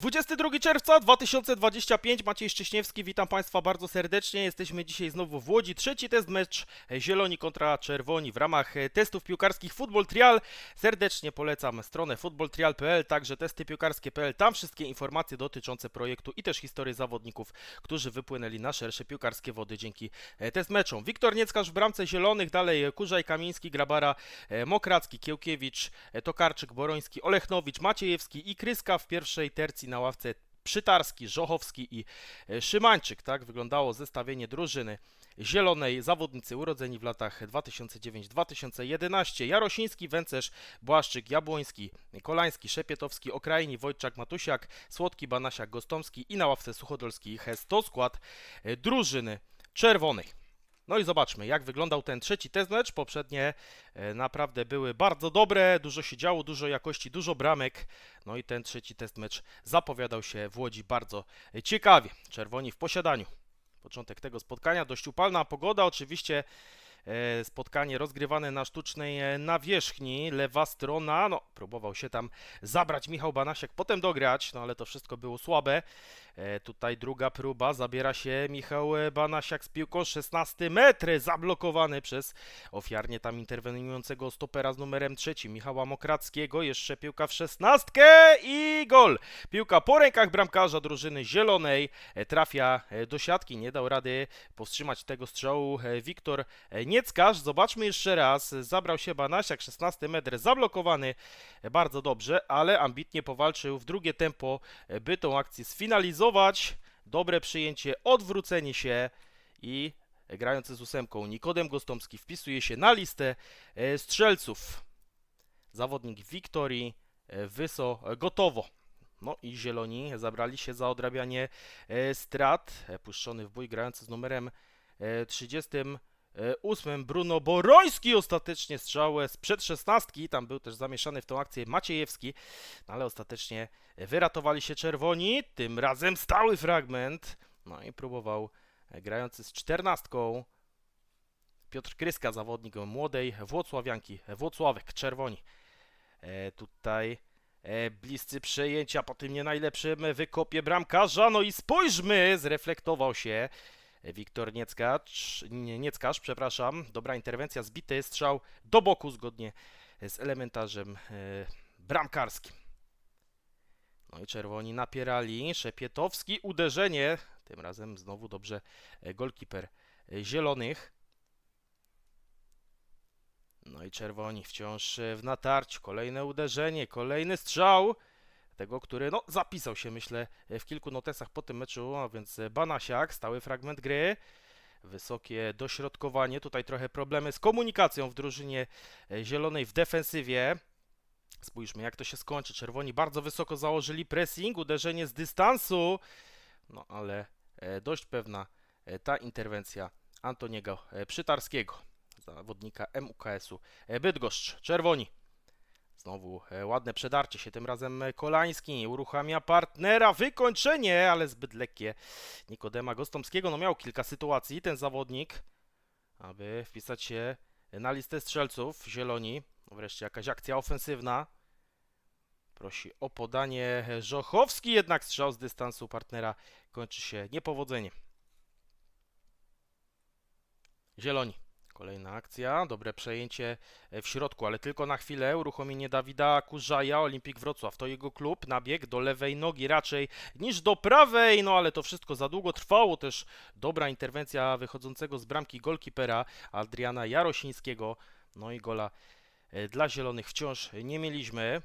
22 czerwca 2025, Maciej Szcześniewski, witam Państwa bardzo serdecznie. Jesteśmy dzisiaj znowu w Łodzi. Trzeci test mecz Zieloni kontra Czerwoni w ramach e, testów piłkarskich Football Trial. Serdecznie polecam stronę footballtrial.pl, także testy piłkarskie.pl. Tam wszystkie informacje dotyczące projektu i też historię zawodników, którzy wypłynęli na szersze piłkarskie wody dzięki e, test meczom. Wiktor Nieckarz w bramce Zielonych, dalej Kurzaj, Kamiński, Grabara, e, Mokracki, Kiełkiewicz, Tokarczyk, Boroński, Olechnowicz, Maciejewski i Kryska w pierwszej tercji na ławce Przytarski, Żochowski i e, Szymańczyk. Tak wyglądało zestawienie drużyny zielonej. Zawodnicy urodzeni w latach 2009-2011. Jarosiński, Węcerz, Błaszczyk, Jabłoński, Kolański, Szepietowski, Okrajni, Wojczak, Matusiak, Słodki, Banasiak, Gostomski i na ławce Suchodolski i Hes. To skład e, drużyny czerwonej. No i zobaczmy, jak wyglądał ten trzeci test mecz. Poprzednie e, naprawdę były bardzo dobre, dużo się działo, dużo jakości, dużo bramek. No i ten trzeci test mecz zapowiadał się w Łodzi bardzo ciekawie. Czerwoni w posiadaniu. Początek tego spotkania, dość upalna pogoda, oczywiście spotkanie rozgrywane na sztucznej e, nawierzchni, lewa strona, no próbował się tam zabrać. Michał Banasiak, potem dograć, no ale to wszystko było słabe. E, tutaj druga próba, zabiera się Michał e, Banasiak z piłką, 16 metry, zablokowany przez ofiarnie tam interweniującego stopera z numerem trzecim, Michała Mokrackiego, jeszcze piłka w szesnastkę i gol! Piłka po rękach bramkarza drużyny zielonej, e, trafia e, do siatki, nie dał rady powstrzymać tego strzału e, Wiktor e, Nieckarz, zobaczmy jeszcze raz, zabrał się Banasiak, 16 metr zablokowany bardzo dobrze, ale ambitnie powalczył w drugie tempo, by tą akcję sfinalizować. Dobre przyjęcie, odwrócenie się i grający z ósemką Nikodem Gostomski wpisuje się na listę e, strzelców. Zawodnik Wiktorii e, Wyso e, gotowo. No i zieloni zabrali się za odrabianie strat. Puszczony w bój grający z numerem 30 E, ósmym Bruno Boroński ostatecznie strzałę sprzed szesnastki, tam był też zamieszany w tą akcję Maciejewski, no ale ostatecznie wyratowali się czerwoni, tym razem stały fragment, no i próbował e, grający z czternastką Piotr Kryska, zawodnik młodej Włocławianki, Włocławek, czerwoni. E, tutaj e, bliscy przejęcia po tym nie najlepszym wykopie bramkarza, no i spojrzmy, zreflektował się Wiktor Nieckarz, nie, Nieckarz, przepraszam. Dobra interwencja, zbity strzał do boku zgodnie z elementarzem e, bramkarskim. No i czerwoni napierali. Szepietowski, uderzenie. Tym razem znowu dobrze e, golkiper e, zielonych. No i czerwoni wciąż w natarciu. Kolejne uderzenie, kolejny strzał. Tego, który no, zapisał się, myślę, w kilku notesach po tym meczu, a więc Banasiak, stały fragment gry. Wysokie dośrodkowanie, tutaj trochę problemy z komunikacją w drużynie e, zielonej w defensywie. Spójrzmy, jak to się skończy. Czerwoni bardzo wysoko założyli pressing, uderzenie z dystansu. No ale e, dość pewna e, ta interwencja Antoniego Przytarskiego, zawodnika MUKS-u Bydgoszcz. Czerwoni. Znowu e, ładne przedarcie się, tym razem e, Kolański uruchamia partnera, wykończenie, ale zbyt lekkie Nikodema Gostomskiego. No miał kilka sytuacji ten zawodnik, aby wpisać się na listę strzelców zieloni. Wreszcie jakaś akcja ofensywna. Prosi o podanie Żochowski, jednak strzał z dystansu partnera kończy się niepowodzeniem. Zieloni. Kolejna akcja, dobre przejęcie w środku, ale tylko na chwilę. Uruchomienie Dawida Kurzaja, Olimpik Wrocław. To jego klub, nabieg do lewej nogi raczej niż do prawej, no ale to wszystko za długo trwało. Też dobra interwencja wychodzącego z bramki golkipera Adriana Jarosińskiego. No i gola e, dla Zielonych wciąż nie mieliśmy.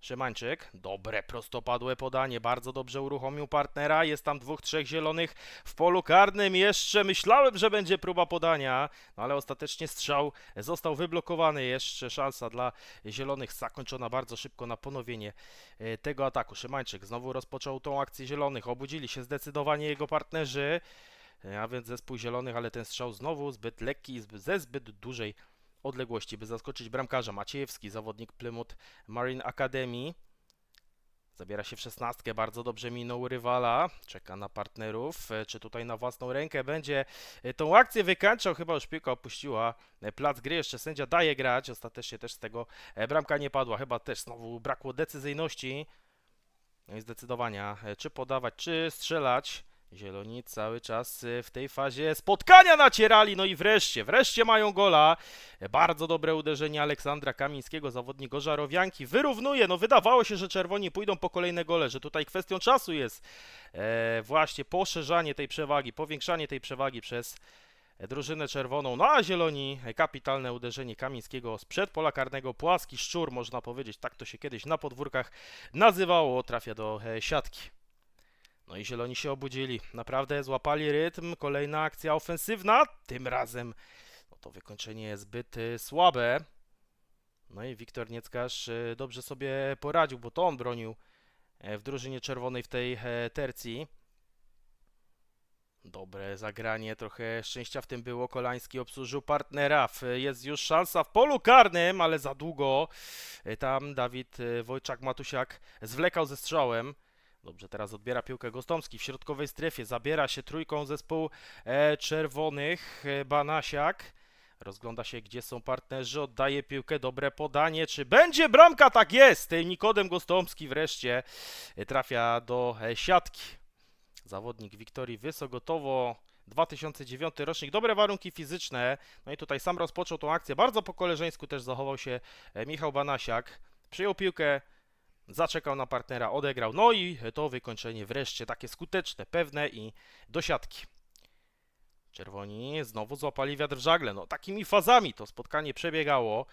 Szymańczyk, dobre prostopadłe podanie, bardzo dobrze uruchomił partnera, jest tam dwóch, trzech zielonych w polu karnym, jeszcze myślałem, że będzie próba podania, no ale ostatecznie strzał został wyblokowany, jeszcze szansa dla zielonych. Zakończona bardzo szybko na ponowienie e, tego ataku. Szymańczyk znowu rozpoczął tą akcję zielonych, obudzili się zdecydowanie jego partnerzy, e, a więc zespół zielonych, ale ten strzał znowu zbyt lekki ze zbyt dużej odległości, by zaskoczyć bramkarza. Maciejewski, zawodnik Plymouth Marine Academy. Zabiera się w szesnastkę, bardzo dobrze minął rywala, czeka na partnerów, E, czy tutaj na własną rękę będzie e, tą akcję wykańczał, chyba już piłka opuściła e, plac gry, jeszcze sędzia daje grać, ostatecznie też z tego bramka nie padła, chyba też znowu brakło decyzyjności. No i zdecydowania, czy podawać, czy strzelać. Zieloni cały czas e, w tej fazie spotkania nacierali, no i wreszcie, wreszcie mają gola. Bardzo dobre uderzenie Aleksandra Kamińskiego, zawodnik Gożarowianki. Wyrównuje, no wydawało się, że czerwoni pójdą po kolejne gole, że tutaj kwestią czasu jest e, właśnie poszerzanie tej przewagi, powiększanie tej przewagi przez e, drużynę czerwoną. No a zieloni, e, kapitalne uderzenie Kamińskiego sprzed pola karnego, płaski szczur, można powiedzieć, tak to się kiedyś na podwórkach nazywało, trafia do e, siatki. No i zieloni się obudzili, naprawdę złapali rytm, kolejna akcja ofensywna, tym razem no to wykończenie jest zbyt y, słabe. No i Wiktor Nieckarz y, dobrze sobie poradził, bo to on bronił e, w drużynie czerwonej w tej e, tercji. Dobre zagranie, trochę szczęścia w tym było. Kolański obsłużył partnera. Jest już szansa w polu karnym, ale za długo. E, Tam Dawid Wojczak-Matusiak zwlekał ze strzałem. Dobrze, teraz odbiera piłkę Gostomski w środkowej strefie. Zabiera się trójką zespół e, czerwonych. E, Banasiak. Rozgląda się, gdzie są partnerzy. Oddaje piłkę. Dobre podanie. Czy będzie bramka? Tak jest. E, Nikodem Gostomski wreszcie trafia do siatki. Zawodnik Wiktorii Wysogotowo. 2009 rocznik, dobre warunki fizyczne. No i tutaj sam rozpoczął tą akcję. Bardzo po koleżeńsku też zachował się Michał Banasiak. Przyjął piłkę, zaczekał na partnera, odegrał. No i to wykończenie wreszcie takie skuteczne, pewne i do siatki. Czerwoni znowu złapali wiatr w żagle. No takimi fazami to spotkanie przebiegało.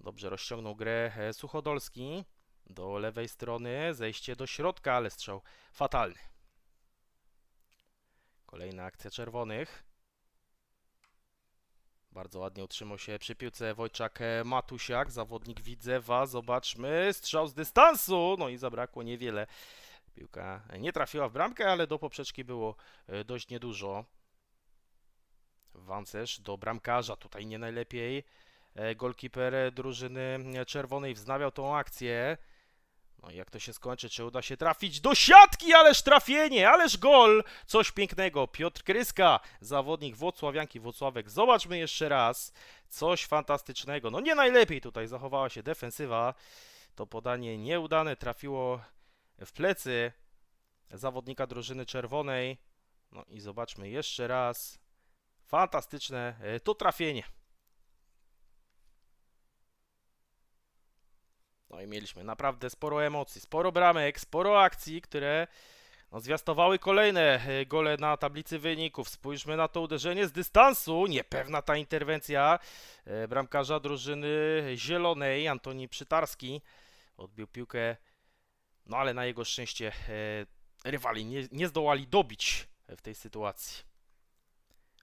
Dobrze rozciągnął grę e, Suchodolski. Do lewej strony, zejście do środka, ale strzał fatalny. Kolejna akcja czerwonych. Bardzo ładnie utrzymał się przy piłce Wojczak Matusiak, zawodnik Widzewa. Zobaczmy, strzał z dystansu. No i zabrakło niewiele. Piłka nie trafiła w bramkę, ale do poprzeczki było e, dość niedużo. Wancerz do bramkarza, tutaj nie najlepiej. E, Golkiper drużyny e, czerwonej wznawiał tą akcję. No i jak to się skończy, czy uda się trafić do siatki, ależ trafienie, ależ gol! Coś pięknego. Piotr Kryska, zawodnik Włocławianki Włocławek. Zobaczmy jeszcze raz. Coś fantastycznego. No nie najlepiej tutaj zachowała się defensywa. To podanie nieudane trafiło w plecy zawodnika drużyny czerwonej. No i zobaczmy jeszcze raz. Fantastyczne e, to trafienie. No i mieliśmy naprawdę sporo emocji, sporo bramek, sporo akcji, które no, zwiastowały kolejne e, gole na tablicy wyników. Spójrzmy na to uderzenie z dystansu. Niepewna ta interwencja e, bramkarza drużyny zielonej, Antoni Przytarski. Odbił piłkę, no ale na jego szczęście e, rywali nie, nie zdołali dobić w tej sytuacji.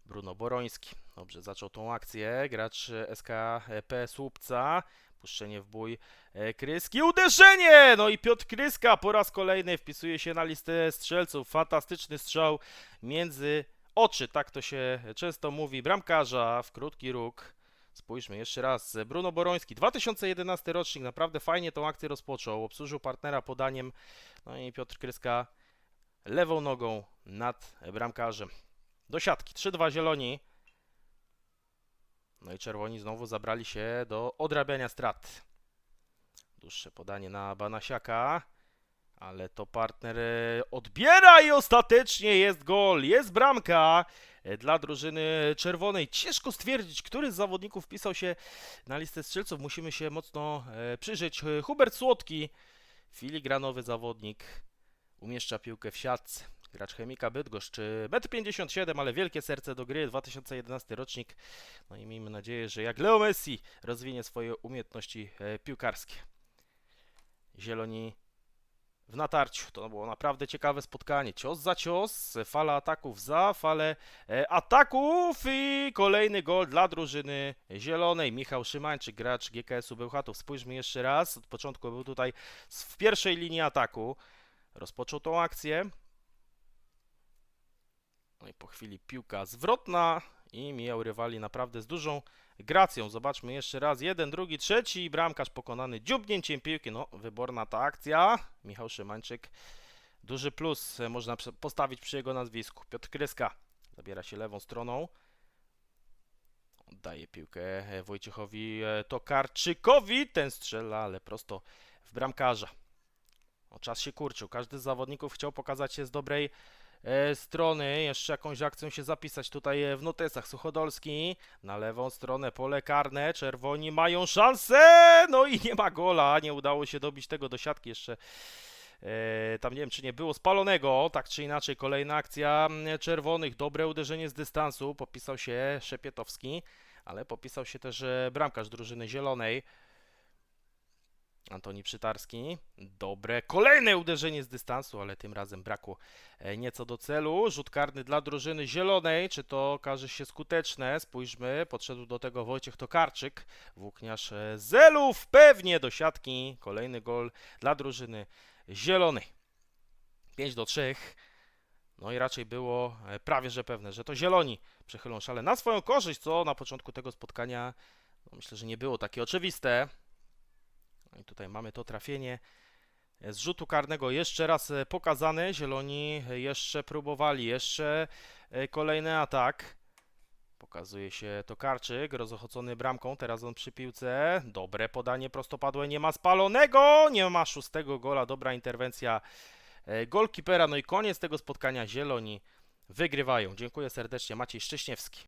Bruno Boroński. Dobrze zaczął tą akcję. Gracz e, SKP Słupca. Puszczenie w bój e, Kryski. Uderzenie! No i Piotr Kryska po raz kolejny wpisuje się na listę strzelców. Fantastyczny strzał między oczy. Tak to się często mówi. Bramkarza w krótki róg. Spójrzmy jeszcze raz. Bruno Boroński, 2011 rocznik, naprawdę fajnie tą akcję rozpoczął. Obsłużył partnera podaniem. No i Piotr Kryska lewą nogą nad bramkarzem. Do siatki. 3-2 zieloni. No i czerwoni znowu zabrali się do odrabiania strat. Dłuższe podanie na Banasiaka. Ale to partner e, odbiera i ostatecznie jest gol, jest bramka e, dla drużyny czerwonej. Ciężko stwierdzić, który z zawodników wpisał się na listę strzelców. Musimy się mocno e, przyjrzeć. Hubert Słodki, filigranowy zawodnik, umieszcza piłkę w siatce. Gracz Chemika Bydgoszcz, e, 1,57 m, ale wielkie serce do gry, 2011 rocznik. No i miejmy nadzieję, że jak Leo Messi rozwinie swoje umiejętności e, piłkarskie. Zieloni w natarciu. To było naprawdę ciekawe spotkanie. Cios za cios, fala ataków za falę e, ataków i kolejny gol dla drużyny zielonej. Michał Szymańczyk, gracz GKS-u Bełchatów. Spójrzmy jeszcze raz. Od początku był tutaj w pierwszej linii ataku. Rozpoczął tą akcję. Po chwili piłka zwrotna i mijał rywali naprawdę z dużą gracją. Zobaczmy jeszcze raz. Jeden, drugi, trzeci bramkarz pokonany dziubnięciem piłki. No, wyborna ta akcja. Michał Szymańczyk. Duży plus e, można postawić przy jego nazwisku. Piotr Kryska zabiera się lewą stroną. Oddaje piłkę e, Wojciechowi e, Tokarczykowi. Ten strzela, ale prosto w bramkarza. No, czas się kurczył. Każdy z zawodników chciał pokazać się z dobrej strony. Jeszcze jakąś akcją się zapisać tutaj e, w notesach. Suchodolski na lewą stronę, pole karne. Czerwoni mają szansę. No i nie ma gola. Nie udało się dobić tego do siatki jeszcze. E, tam nie wiem, czy nie było spalonego. Tak czy inaczej, kolejna akcja czerwonych. Dobre uderzenie z dystansu. Popisał się Szepietowski, ale popisał się też e, bramkarz drużyny zielonej. Antoni Przytarski. Dobre. Kolejne uderzenie z dystansu, ale tym razem brakło e, nieco do celu. Rzut karny dla drużyny zielonej. Czy to okaże się skuteczne? Spójrzmy. Podszedł do tego Wojciech Tokarczyk. Włókniarz e, Zelów pewnie do siatki. Kolejny gol dla drużyny zielonej. 5 do 3. No i raczej było e, prawie że pewne, że to zieloni przechylą szale na swoją korzyść, co na początku tego spotkania no myślę, że nie było takie oczywiste. I tutaj mamy to trafienie z rzutu karnego jeszcze raz e, pokazane. Zieloni jeszcze próbowali, jeszcze e, kolejny atak. Pokazuje się Tokarczyk, rozochocony bramką, teraz on przy piłce. Dobre podanie prostopadłe, nie ma spalonego, nie ma szóstego gola, dobra interwencja e, golkipera. No i koniec tego spotkania, Zieloni wygrywają. Dziękuję serdecznie, Maciej Szcześniewski.